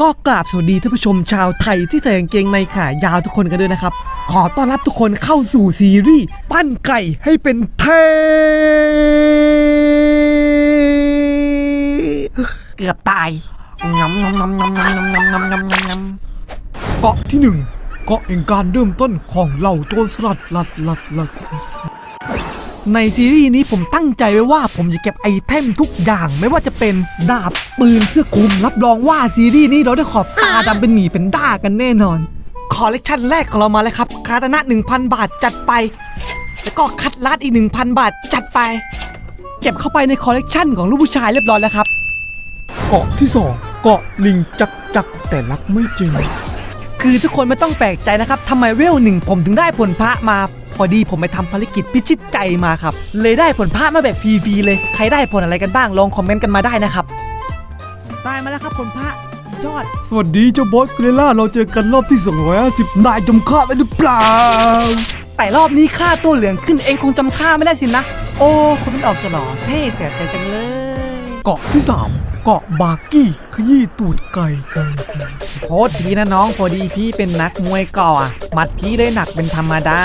ก็กราบสวัสดีท่านผู้ชมชาวไทยที่ใส่กางเกงในขายาวทุกคนกันด้วยนะครับ ขอต้อนรับทุกคนเข้าสู่ซีรีส์ปั้นไก่ให้เป็นเทเกือบตายงำงำงำงำงำงำงำงำงำงำเกาะที่หนึ่งเกาะแห่งการเริ่มต้นของเหล่าโจรสลัดลัดลัดลัดในซีรีส์นี้ผมตั้งใจไว้ว่าผมจะเก็บไอเทมทุกอย่างไม่ว่าจะเป็นดาบ ปืนเสื้อคลุมรับรองว่าซีรีส์นี้เราได้ขอบตาดำเป็นหมีเป็นด้ากันแน่นอน คอลเลกชันแรกของเรามาเลยครับ คาตานะ1,000 บาทจัดไป แล้วก็คัดลาดอีก 1,000 บาทจัดไป เก็บเข้าไปในคอลเลกชันของลูกผู้ชายเรียบร้อยแล้วครับ เกาะที่ 2 เกาะลิงจักจักแต่รักไม่จริง คือทุกคนไม่ต้องแปลกใจนะครับทำไมเวลหนึ่งผมถึงได้ผลพระมา พอดีผมไปทำภารกิจพิชิตใจมาครับ เลยได้ผลพระมาแบบฟรีๆเลย ใครได้ผลอะไรกันบ้างลองคอมเมนต์กันมาได้นะครับ มาแล้วครับผลพระสุดยอด สวัสดีเจ้าบอสเกเรล่าเราเจอกันรอบที่250นายจำข้าได้หรือเปล่า แต่รอบนี้ค่าตัวเหลืองขึ้นเองคงจำค่าไม่ได้สินะ โอ้คนมันออกจะหล่อเท่เสียใจจังเลย เกาะที่ 3 เกาะบาร์กี้ขยี้ตูดไก่ไก่โทษทีนะน้องพอดีพี่เป็นนักมวยก่ออะหมัดพี่ได้หนักเป็นธรรมดา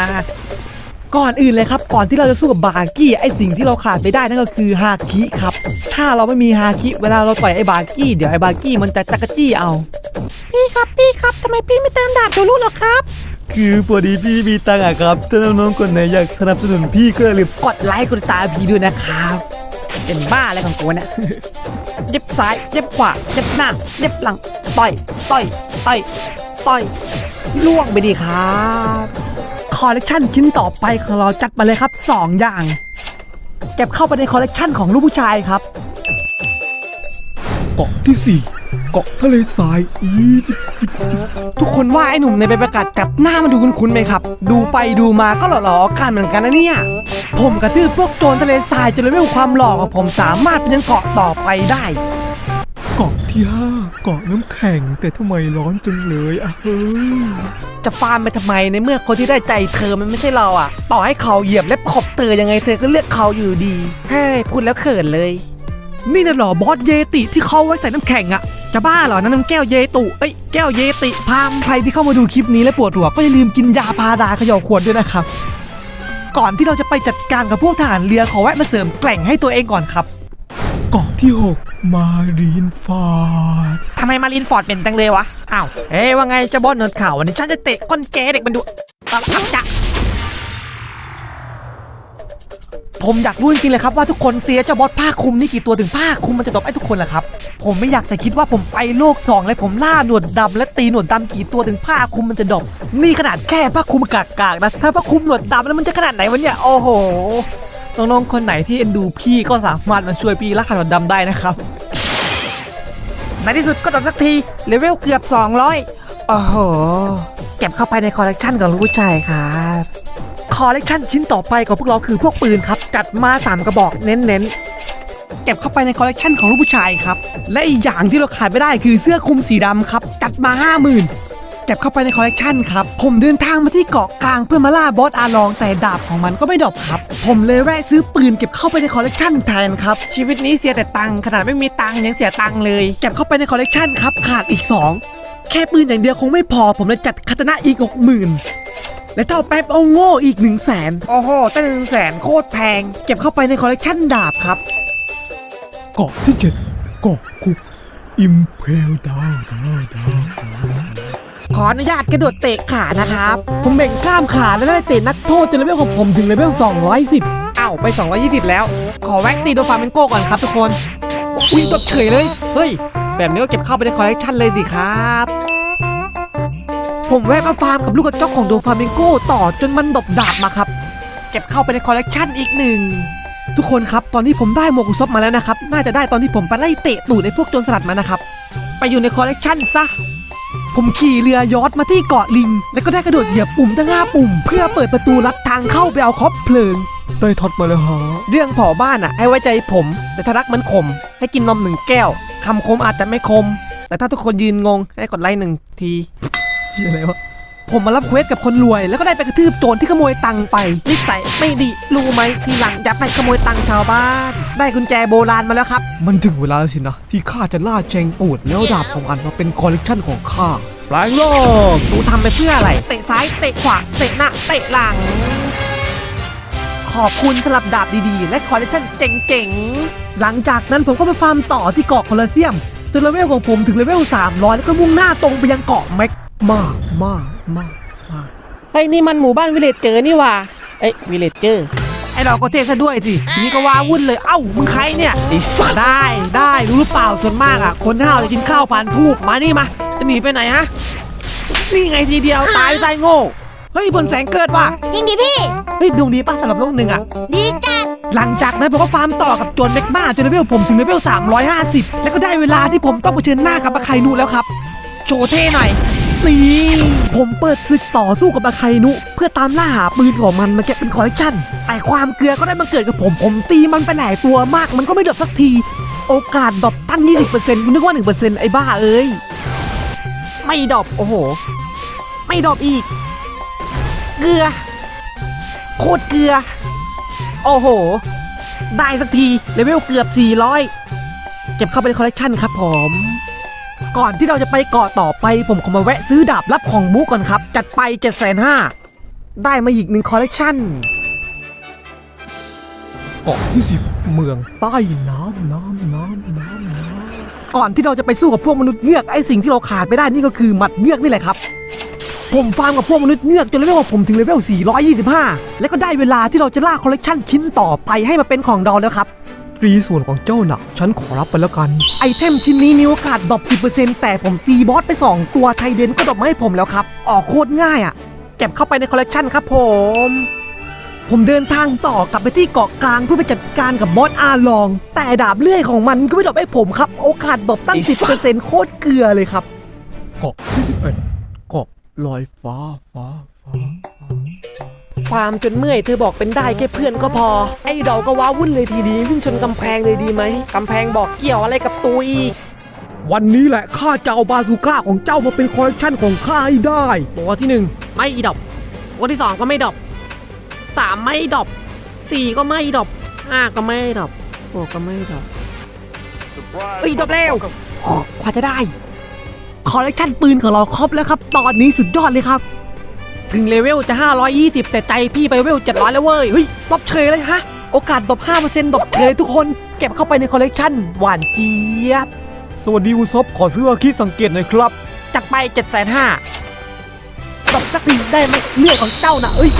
ก่อนอื่นเลยครับ ก่อนที่เราจะสู้กับบาร์กี้ไอสิ่งที่เราขาดไม่ได้นั่นก็คือฮาคิครับ ถ้าเราไม่มีฮาคิเวลาเราต่อยไอบาร์กี้เดี๋ยวไอบาร์กี้มันจะจักรจี้เอา พี่ครับพี่ครับทำไมพี่ไม่เติมดาบตัวลูกหรอครับ คือพอดีพี่มีตังค์อะครับถ้าน้องๆคนไหนอยากสนับสนุนพี่ก็เลยกดไลค์กดติดตามพี่ด้วยนะครับ เป็นบ้าอะไรของกูเนี่ยเย็บซ้ายเย็บขวาเย็บหน้าเย็บหลังต่อยต่อยต่อยต่อยล่วงไปดีครับ คอลเลกชันชิ้นต่อไปของเราจัดมาเลยครับ 2 อย่าง เก็บเข้าไปในคอลเลกชันของลูกผู้ชายครับ เกาะที่ 4 เกาะทะเลทรายอีทุกคนว่าไอ้หนุ่มในใบประกาศกลับหน้ามันดูคุ้นๆไหมครับ ดูไปดูมาก็หล่อๆกันเหมือนกันนะเนี่ย ผมกระทืบพวกโจรทะเลทรายจนเลเวลความหล่อของผมสามารถเป็นยังเกาะต่อไปได้ เกาะที่5เกาะน้ำแข็งแต่ทำไมร้อนจังเลยอะเฮ้ยจะฟาร์มไปทำไมในเมื่อคนที่ได้ใจเธอมันไม่ใช่เราอะต่อให้เขาเหยียบเล็บขบเธอยังไงเธอก็เลือกเขาอยู่ดีเฮ้ยพูดแล้วเขินเลย นี่น่ะเหรอบอสเยติที่เขาไว้ใส่น้ำแข็งอะจะบ้าเหรอนั่นน้ำแก้วเยตุเอ้ยแก้วเยติพามใครที่เข้ามาดูคลิปนี้และปวดหัวก็อย่าลืมกินยาพาราเขย่าขวดด้วยนะครับ ก่อนที่เราจะไปจัดการกับพวกทหารเรือขอแวะมาเสริมแกล่งให้ตัวเองก่อนครับเกาะที่6 มารีนฟอร์ดทำไมมารีนฟอร์ดเป็นจังเลยวะ อ้าวเฮ้ยว่าไงเจะบอสเนิร์ดข่าววันนี้ฉันจะเตะก้นแกเด็กมันดูตับจะผมอยากรู้จริงๆเลยครับว่าทุกคนเตียเจ้าบอสผ้าคลุมนี่กี่ตัวถึงผ้าคลุมมันจะตบไอ้ทุกคนล่ะครับ ผมไม่อยากจะคิดว่าผมไปโลกสองเลยผมล่าหนวดดำและตีหนวดดำกี่ตัวถึงผ้าคลุมมันจะดบนี่ขนาดแค่ผ้าคลุมกากๆนะถ้าผ้าคลุมหนวดดำแล้วมันจะขนาดไหนวะเนี่ยโอ้โห น้องๆคนไหนที่เอ็นดูพี่ก็สามารถมาช่วยพี่ล่าหนดดำได้นะครับ ในที่สุดก็ดบสักทีเลเวลเกือบ 200 โอ้โห เก็บเข้าไปในคอลเลกชันของลูกผู้ชายครับ คอลเลกชันชิ้นต่อไปของพวกเราคือพวกปืนครับ จัดมา 3 กระบอกเน้นๆ เก็บเข้าไปในคอลเลกชันของลูกผู้ชายครับ และอีกอย่างที่เราขาดไม่ได้คือเสื้อคลุมสีดำครับ จัดมา 50,000เก็บเข้าไปในคอลเลกชันครับ ผมเดินทางมาที่เกาะกลางเพื่อมาล่าบอสอาลองแต่ดาบของมันก็ไม่ดรอปครับ ผมเลยแวะซื้อปืนเก็บเข้าไปในคอลเลกชันแทนครับ ชีวิตนี้เสียแต่ตังค์ขนาดไม่มีตังค์ยังเสียตังค์เลย เก็บเข้าไปในคอลเลกชันครับ ขาดอีกสองแค่ปืนอย่างเดียวคงไม่พอ ผมเลยจัดคาตานะอีก 60,000และเท่าแป๊บเอาโง่อีก1 0 0 0 0แสนโอ้โหตั้งหนึ่งแสนโคตรแพง เก็บเข้าไปในคอลเลกชันดาบครับเกาะที่7เกาะคุกอิมเพลดาวดาวดาว ขออนุญาตกระโดดเตะขานะครับ ผมเบ่งกล้ามขาแล้วได้เตะนักโทษจนเลเวลของผมถึงเลเวล210อ้าวไป 220 แล้ว ขอแว็กตีโดฟาเมนโก้ก่อนครับทุกคนอุ้ยตบเฉยเลย เฮ้ย แบบนี้ก็เก็บเข้าไปในคอลเลกชันเลยดิครับ ผมแวะมาฟาร์มกับลูกกระจอกของโดฟาเมงโก้ต่อจนมันดบดาบมาครับ เก็บเข้าไปในคอลเลกชันอีกหนึ่งทุกคนครับ ตอนนี้ผมได้หมวกอุซบมาแล้วนะครับ น่าจะได้ตอนที่ผมไปไล่เตะตูดไอ้พวกโจรสลัดมานะครับ ไปอยู่ในคอลเลกชันซะ ผมขี่เรือยอทมาที่เกาะลิง แล้วก็ได้กระโดดเหยียบปุ่มทั้งห้าปุ่ม เพื่อเปิดประตูลัดทางเข้าไปเอาคอปเพลิงได้ทอดมาแล้วฮะเรื่องเผาบ้านอะให้ไว้ใจผม แต่ถ้ารักมันขม ให้กินนมหนึ่งแก้วคำคมอาจจะไม่คม แต่ถ้าทุกคนยืนงงให้กดไลค์หนึ่งทีเหียอะไรวะ ผมมารับเควสกับคนรวย แล้วก็ได้ไปกระทืบโจรที่ขโมยตังค์ไป นิสัยไม่ดี รู้ไหมทีหลังอย่าไปขโมยตังค์ชาวบ้าน ได้กุญแจโบราณมาแล้วครับ มันถึงเวลาแล้วสินะ ที่ข้าจะล่าแจงปูดแล้วดาบของอันมาเป็นคอลเลกชันของข้าแปลงโลกหนูทำไปเพื่ออะไร เตะซ้าย เตะขวา เตะหน้า เตะหลัง ขอบคุณสำหรับดาบดีๆ และคอลเลคชันเจ๋งๆ หลังจากนั้นผมก็ไปฟาร์มต่อที่เกาะโคลอสเซียมจนเลเวลของผมถึงเลเวล300 แล้วก็มุ่งหน้าตรงไปยังเกาะแม็กมามา มามาเฮ้ยนี่มันหมู่บ้านวิเลจเจอร์นี่หว่าเอ้ยวิเลจเจอร์ไอเราก็เท่ซะด้วยสิทีนี้ก็ว้าวุ่นเลยเอ้ามึงใครเนี่ยไอสัตว์ได้ได้รู้หรือเปล่าส่วนมากอะ คนห้าวจะกินข้าวผ่านทูบมานี่มาจะหนีไปไหนฮะนี่ไงทีเดียวตายไปตายโง่เฮ้ยบนแสงเกิดว่ะจริงดิพี่ เฮ้ยดวงดีป่ะสำหรับโลกหนึ่งอะ ดีจัดหลังจากนั้นผมก็ฟาร์มต่อกับโจนแมกมาจนเลเวลผมถึงเลเวล350 แล้วก็ได้เวลาที่ผมต้องเผชิญหน้ากับอาไคนุแล้วครับ โชว์เท่หน่อย นี่ผมเปิดศึกต่อสู้กับอาไคนุ เพื่อตามล่าหาปืนของมันมาเก็บเป็นคอลเลกชันแต่ความเกลือก็ได้มาเกิดกับผม ผมตีมันไปหลายตัวมาก มันก็ไม่ดรอปสักที โอกาสดรอปตั้ง 20%คุณนึกว่า 1%ไอ้บ้าเอ้ย ไม่ดรอปโอ้โห ไม่ดรอปอีก เกลือ โคตรเกลือ โอ้โห ได้สักทีเลเวลเกือบ 400 เก็บเข้าไปในคอลเลกชันครับผม ก่อนที่เราจะไปเกาะต่อไป ผมขอมาแวะซื้อดาบรับของมูก่อนครับ จัดไป7 5 0 0 0ได้มาอีกหนึ่งคอลเลกชันเกาะที่10เมืองใต้น้ำน้ำน้ำน้ำน้ำก่อนที่เราจะไปสู้กับพวกมนุษย์เงือกไอ้สิ่งที่เราขาดไม่ได้นี่ก็คือหมัดเงือกนี่แหละครับ ผมฟาร์มกับพวกมนุษย์เงือกจนเลเวลของผมถึงเลเวล425 แล้วก็ได้เวลาที่เราจะล่าคอลเลกชันชิ้นต่อไปให้มาเป็นของเราแล้วครับ รีส่วนของเจ้าหนัก ฉันขอรับไปแล้วกัน ไอเทมชิ้นนี้มีโอกาสดรอป10%แต่ผมตีบอสไป 2 ตัวไทเดนก็ดรอปมาให้ผมแล้วครับ ออกโคตรง่ายอะ่ะ เก็บเข้าไปในคอลเลกชันครับผม ผมเดินทางต่อกลับไปที่เกาะกลางเพื่อไปจัดการกับบอสอาลอง แต่ดาบเลื่อยของมันก็ไม่ดรอปให้ผมครับ โอกาสดรอปตั้ง10%โคตรเกลือเลยครับ เกาะที่11เกาะลอยฟ้าฟ้าฟ้า ฟาร์มจนเมื่อยเธอบอกเป็นได้แค่เพื่อนก็พอ ไอ้เราก็ว้าวุ่นเลยทีดีวิ่งชนกำแพงเลยดีไหมกำแพงบอกเกี่ยวอะไรกับตัวอีกวันนี้แหละข้าจะเอาบาซูก้าของเจ้ามาเป็นคอลเลคชันของข้าให้ได้ ตัวที่หนึ่งไม่ดรอปตัวที่สองก็ไม่ดรอปสามไม่ดรอปสี่ก็ไม่ดรอปห้าก็ไม่ดรอปหกก็ไม่ดรอปเอ้ยดรอปแล้วกว่าจะได้ คอลเลคชันปืนของเราครบแล้วครับ ตอนนี้สุดยอดเลยครับ ถึงเลเวลจะ 520 แต่ใจพี่ไปเลเวล 700 แล้วเว้ย เฮ้ยดรอปเฉยเลยฮะ โอกาสดรอป5%ดรอปเฉยทุกคน เก็บเข้าไปในคอลเลกชันหวานเจี๊ยบ สวัสดีอุซบขอซื้ออาคิสังเกตหน่อยครับ จัดไป 7 5 0 0ดรอปสักทีได้ไหมเลือดของเจ้านะเอ้ย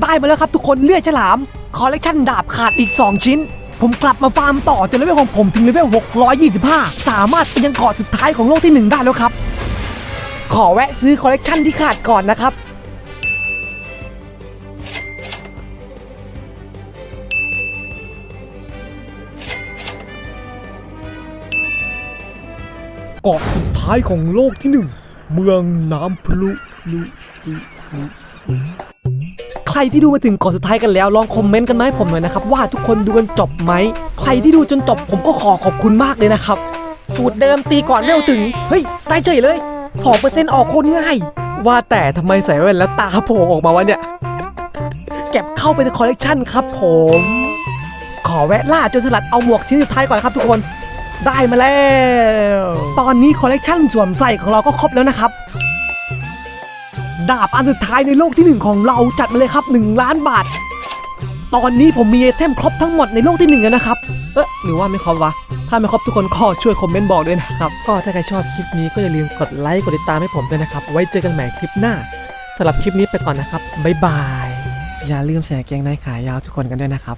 ได้มาแล้วครับทุกคนเลือดฉลาม คอลเลกชันดาบขาดอีก 2 ชิ้นผมกลับมาฟาร์มต่อจนเลเวลของผมถึงเลเวล 625 สามารถไปยังเกาะสุดท้ายของโลกที่ 1 ได้แล้วครับ ขอแวะซื้อคอลเลกชันที่ขาดก่อนนะครับ เกาะสุดท้ายของโลกที่หนึ่ง เมืองน้ำพลุลุลุลุใครที่ดูมาถึงเกาะสุดท้ายกันแล้วลองคอมเมนต์กันมาให้ผมหน่อยนะครับ ว่าทุกคนดูกันจบไหม ใครที่ดูจนจบผมก็ขอขอบคุณมากเลยนะครับ สูตรเดิมตีก่อนเร็วถึง เฮ้ยได้เฉยเลย2%ออกโคนง่าย ว่าแต่ทำไมใส่แว่นแล้วตาโผล่ออกมาวะเนี่ย เก็บเข้าไปในคอลเลกชันครับผม ขอแวะล่าจนสลัดเอาหมวกชิ้นสุดท้ายก่อนครับทุกคน ได้มาแล้ว ตอนนี้คอลเลกชันสวมใส่ของเราก็ครบแล้วนะครับ ดาบอันสุดท้ายในโลกที่หนึ่งของเราจัดมาเลยครับ 1 ล้านบาท ตอนนี้ผมมีไอเทมครบทั้งหมดในโลกที่หนึ่งแล้วนะครับ เอ๊ะหรือว่าไม่ครบวะ ถ้าไม่ครบทุกคนก็ช่วยคอมเมนต์บอกด้วยนะครับ ก็ถ้าใครชอบคลิปนี้ก็อย่าลืมกดไลค์กดติดตามให้ผมด้วยนะครับ ไว้เจอกันใหม่คลิปหน้าสำหรับคลิปนี้ไปก่อนนะครับบ๊ายบาย อย่าลืมใส่กางเกงในขายาวทุกคนกันด้วยนะครับ